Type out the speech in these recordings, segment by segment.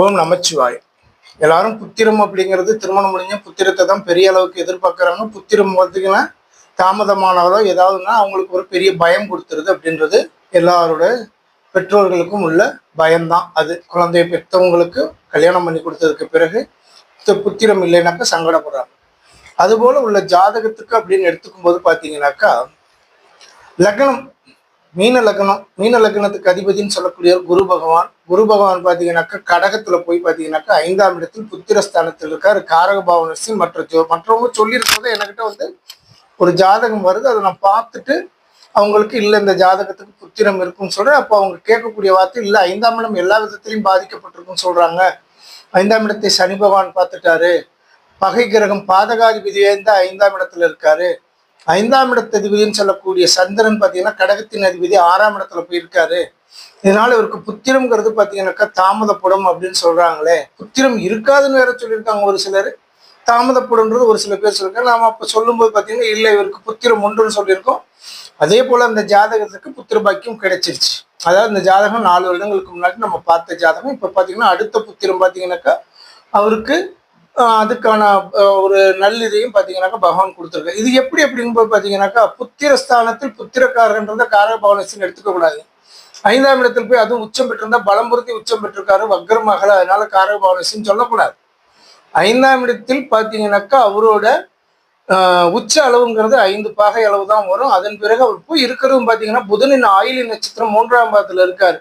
ஓம் நமச்சிவாய். எல்லாரும் புத்திரம் அப்படிங்கிறது திருமணம் முடிஞ்ச புத்திரத்தை தான் பெரிய அளவுக்கு எதிர்பார்க்குறாங்க. புத்திரம் பார்த்தீங்கன்னா தாமதமானாலோ ஏதாவதுன்னா அவங்களுக்கு ஒரு பெரிய பயம் கொடுத்துருது அப்படின்றது எல்லாரோட பெற்றோர்களுக்கும் உள்ள பயம்தான். அது குழந்தைய பெற்றவங்களுக்கு கல்யாணம் பண்ணி கொடுத்ததுக்கு பிறகு புத்திரம் இல்லைனாக்கா சங்கடப்படுறாங்க. அதுபோல உள்ள ஜாதகத்துக்கு அப்படின்னு எடுத்துக்கும் போது பார்த்தீங்கன்னாக்கா லக்னம் மீன லக்னம் மீன லக்னத்துக்கு அதிபதின்னு சொல்லக்கூடிய குரு பகவான். குரு பகவான் பார்த்தீங்கன்னாக்கா கடகத்துல போய் பார்த்தீங்கன்னாக்கா ஐந்தாம் இடத்தில் புத்திரஸ்தானத்தில் இருக்கார். காரக பாவனர்சி மற்ற ஜோ- மற்றவங்க சொல்லியிருக்கிறத என்கிட்ட வந்து ஒரு ஜாதகம் வருது. அதை நான் பார்த்துட்டு அவங்களுக்கு இல்லை இந்த ஜாதகத்துக்கு புத்திரம் இருக்குன்னு சொல்கிறேன் அப்போ அவங்க கேட்கக்கூடிய வார்த்தை இல்லை ஐந்தாம் இடம் எல்லா விதத்திலையும் பாதிக்கப்பட்டிருக்குன்னு சொல்கிறாங்க ஐந்தாம் இடத்தை சனி பகவான் பார்த்துட்டாரு. பகை கிரகம் பாதகாதிபதியாக இருந்தால் ஐந்தாம் இடத்துல இருக்காரு. ஐந்தாம் இடத்து அதிபதினு சொல்லக்கூடிய சந்திரன் பார்த்தீங்கன்னா கடகத்தின் அதிபதி ஆறாம் இடத்துல போயிருக்காரு. இதனால இவருக்கு புத்திரம்ங்கிறது பார்த்தீங்கன்னாக்கா தாமதப்படும் அப்படின்னு சொல்றாங்களே. புத்திரம் இருக்காதுன்னு வேற சொல்லியிருக்காங்க ஒரு சிலர். தாமதப்படும்ன்றது ஒரு சில பேர் சொல்லியிருக்காங்க. நாம அப்போ சொல்லும்போது பார்த்தீங்கன்னா இல்லை இவருக்கு புத்திரம் உண்டுன்னு சொல்லியிருக்கோம். அதே போல அந்த ஜாதகத்துக்கு புத்திர பாக்கியம் கிடைச்சிருச்சு. அதாவது இந்த ஜாதகம் நாலு வருடங்களுக்கு முன்னாடி நம்ம பார்த்த ஜாதகம். இப்போ பார்த்தீங்கன்னா அடுத்த புத்திரம் பார்த்தீங்கன்னாக்கா அவருக்கு அதுக்கான ஒரு நல்லிதையும் பார்த்தீங்கன்னாக்கா பகவான் கொடுத்துருக்காரு. இது எப்படி அப்படிங்கும்போது பார்த்தீங்கன்னாக்கா புத்திரஸ்தானத்தில் புத்திரக்காரன்றத காரக பவனசின்னு எடுத்துக்க கூடாது. ஐந்தாம் இடத்தில் போய் அதுவும் உச்சம் பெற்றிருந்தா பலம் பொருத்தி உச்சம் பெற்றிருக்காரு வக்ரமகள அதனால காரக பவனசின்னு சொல்லக்கூடாது. ஐந்தாம் இடத்தில் பார்த்தீங்கன்னாக்கா அவரோட உச்ச அளவுங்கிறது ஐந்து பாகை அளவு தான் வரும். அதன் பிறகு அவர் போய் இருக்கிறதும் பார்த்தீங்கன்னா புதனின் ஆயிலி நட்சத்திரம் மூன்றாம் பாதத்தில் இருக்காரு.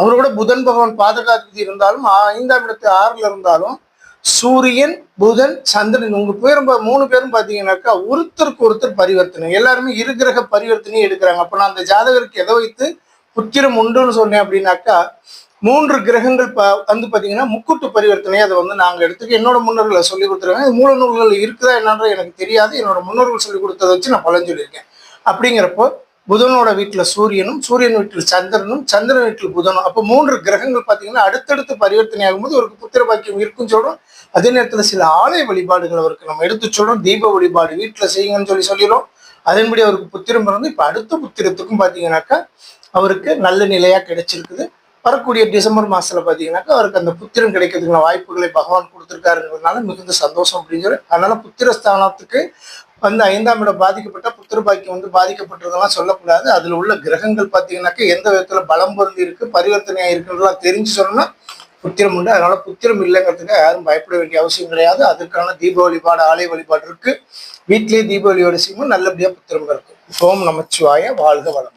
அவரோட புதன் பகவான் பாதகாதிபதி இருந்தாலும் ஐந்தாம் இடத்து ஆறில் இருந்தாலும் சூரியன் புதன் சந்திரன் உங்க பேரும் மூணு பேரும் பாத்தீங்கன்னாக்கா ஒருத்தருக்கு ஒருத்தர் பரிவர்த்தனை. எல்லாருமே இரு கிரக பரிவர்த்தனையும் எடுக்கிறாங்க. அப்ப நான் அந்த ஜாதகருக்கு எதை வைத்து புத்திரம் உண்டுன்னு சொன்னேன் அப்படின்னாக்கா மூன்று கிரகங்கள் ப வந்து பார்த்தீங்கன்னா முக்கூட்டு பரிவர்த்தனை அதை வந்து நாங்கள் எடுத்துக்க என்னோட முன்னோர்களை சொல்லி கொடுத்துருக்காங்க. மூல நூல்கள் இருக்குதா என்னன்றது எனக்கு தெரியாது. என்னோட முன்னோர்கள் சொல்லி கொடுத்ததை வச்சு நான் பலன் சொல்லியிருக்கேன். அப்படிங்கிறப்போ புதனோட வீட்டில் சூரியனும் சூரியன் வீட்டில் சந்திரனும் சந்திரன் வீட்டில் புதனும். அப்போ மூன்று கிரகங்கள் பார்த்தீங்கன்னா அடுத்தடுத்து பரிவர்த்தனை ஆகும்போது ஒரு புத்திர பாக்கியம் இருக்குன்னு சொல்கிறோம் அதே நேரத்தில் சில ஆலய வழிபாடுகள் அவருக்கு நம்ம எடுத்து சொல்கிறோம் தீப வழிபாடு வீட்டில் செய்யுங்கன்னு சொல்லி சொல்லிடுறோம். அதன்படி அவருக்கு புத்திரம் பிறந்து இப்போ அடுத்த புத்திரத்துக்கும் பார்த்தீங்கன்னாக்கா அவருக்கு நல்ல நிலையாக கிடைச்சிருக்குது. வரக்கூடிய டிசம்பர் மாதத்தில் பார்த்தீங்கன்னாக்கா அவருக்கு அந்த புத்திரம் கிடைக்கிறதுக்கான வாய்ப்புகளை பகவான் கொடுத்துருக்காருங்கிறதுனால மிகுந்த சந்தோஷம் அப்படின்னு சொல்லி அதனால புத்திரஸ்தானத்துக்கு வந்து ஐந்தாம் இடம் பாதிக்கப்பட்ட புத்திர பாக்கியம் வந்து பாதிக்கப்பட்டதெல்லாம் சொல்லக்கூடாது. அதில் உள்ள கிரகங்கள் பாத்தீங்கன்னாக்கா எந்த விதத்தில் பலம் பொருந்தி இருக்கு பரிவர்த்தனையாக இருக்குன்றதெல்லாம் தெரிஞ்சு சொன்னோம்னா புத்திரம் உண்டு. அதனால புத்திரம் இல்லைங்கிறதுக்கு யாரும் பயப்பட வேண்டிய அவசியம் கிடையாது. அதற்கான தீப வழிபாடு ஆலய வழிபாடு இருக்கு. வீட்டிலேயே தீபாவளியோட வழிபாடு செய்யும்போது நல்லபடியா புத்திரம் இருக்கும் ஓம் நமச்சிவாய வாழ்க வளம்